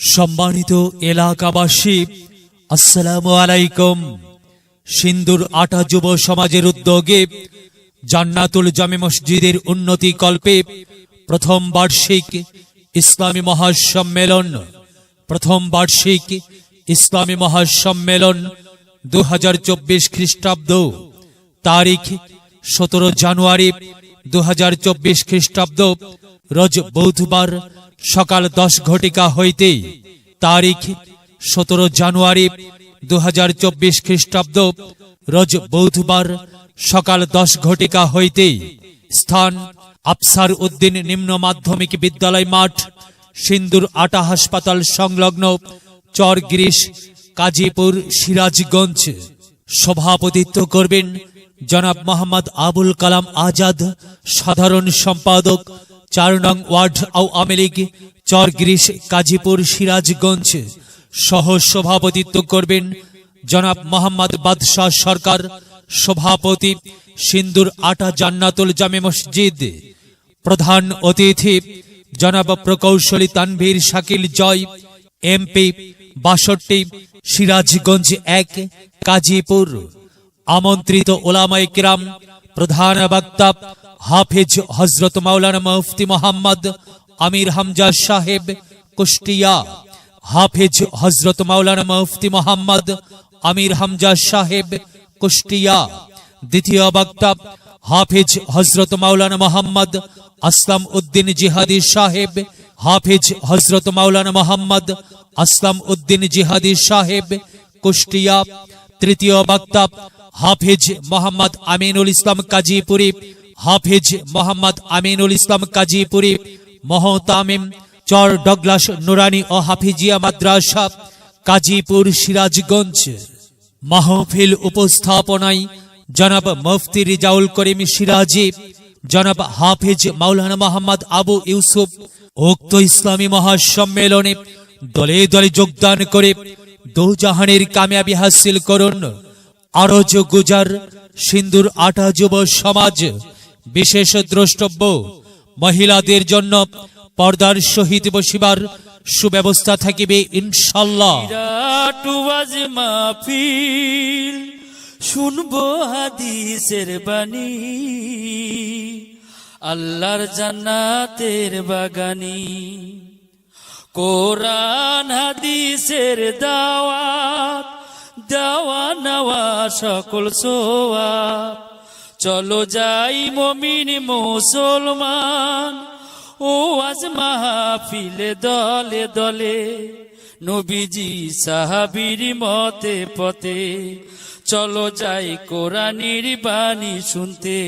সম্মানিত এলাকাবাসী, আসসালামু আলাইকুম। সিন্দুর আটা যুব সমাজের উদ্যোগে জান্নাতুল জামে মসজিদের উন্নতি কল্পে প্রথম বার্ষিক ইসলামী মহাসম্মেলন, প্রথম বার্ষিক ইসলামী মহাসম্মেলন দু হাজার চব্বিশ খ্রিস্টাব্দ। তারিখ সতেরো জানুয়ারি দু হাজার চব্বিশ খ্রিস্টাব্দ, রোজ বুধবার সকাল দশ ঘটিকা হইতে তারিখ সতেরো জানুয়ারি দু হাজার চব্বিশ খ্রিস্টাব্দ, রোজ বুধবার সকাল দশ ঘটিকা হইতে স্থান আফসার উদ্দিন নিম্ন মাধ্যমিক বিদ্যালয় মাঠ, সিন্দুর আটা হাসপাতাল সংলগ্ন চর গিরিশ কাজীপুর, সিরাজগঞ্জ। সভাপতিত্ব করবেন জনাব মোহাম্মদ আবুল কালাম আজাদ, সাধারণ সম্পাদক চার নং ওয়ার্ড আওয়ামী লীগ চর গিরিশ কাজীপুর, সিরাজগঞ্জ। সহ সভাপতিত্ব করবেন জনাব মোহাম্মদ বাদশাহ সরকার, সভাপতি সিন্দুর আটা জান্নাতুল জামে মসজিদ। প্রধান অতিথি জনাব প্রকৌশলী তানভীর শাকিল জয়, এমপি বাষট্টি, সিরাজগঞ্জ এক, কাজীপুর। আমন্ত্রিত ওলামাই কিরাম, প্রধান বক্তা হাফিজ হজরত মাওলানা মুফতি মোহাম্মদ আমির হামজা সাহেব কুষ্টিয়া, হাফেজ হজরত মাওলানা মুফতি মোহাম্মদ আমির হামজা সাহেব কুষ্টিয়া, দ্বিতীয় বক্তা হাফেজ হজরত মাওলানা মোহাম্মদ আসলাম উদ্দিন জিহাদি সাহেব, হাফেজ হজরত মাওলানা মোহাম্মদ আসলাম উদ্দিন জিহাদি সাহেব কুষ্টিয়া, তৃতীয় বক্তা হাফেজ মোহাম্মদ আমিনুল ইসলাম কাজীপুরি হাফিজ মোহাম্মদ আমিনুল ইসলাম কাজীপুরি, মহতামিম চর ডগলাস নুরানি ও হাফিজিয়া মাদ্রাসা, কাজীপুর সিরাজগঞ্জ। মাহফিল উপস্থাপনায় জনাব মুফতি রিজাউল করিম সিরাজি, জনাব হাফিজ মাওলানা মোহাম্মদ আবু ইউসুফ, উক্ত ইসলামী মহাসম্মেলনে দলে দলে যোগদান করে দৌজাহানের কামিয়াবি হাসিল করুন। আরজ গুজার সিন্দুর আটা যুব সমাজ বিশেষ দ্রষ্টব্য মহিলাদের জন্য পর্দার শহীদ বসিবার সুব্যবস্থা থাকিবে ইনশাল্লাহ শুনব হাদিসের বাণী। আল্লাহর জান্নাতের বাগানি, কোরআন হাদিসের দাওয়াত, দেওয়া নেওয়া সকল সোয়াব। চলো যাই মমিন মুসলমান। ও আজ মাহফিলে দলে দলে, নবীজি সাহাবির মতে পথে। চলো যাই কোরআনির বাণী শুনতে।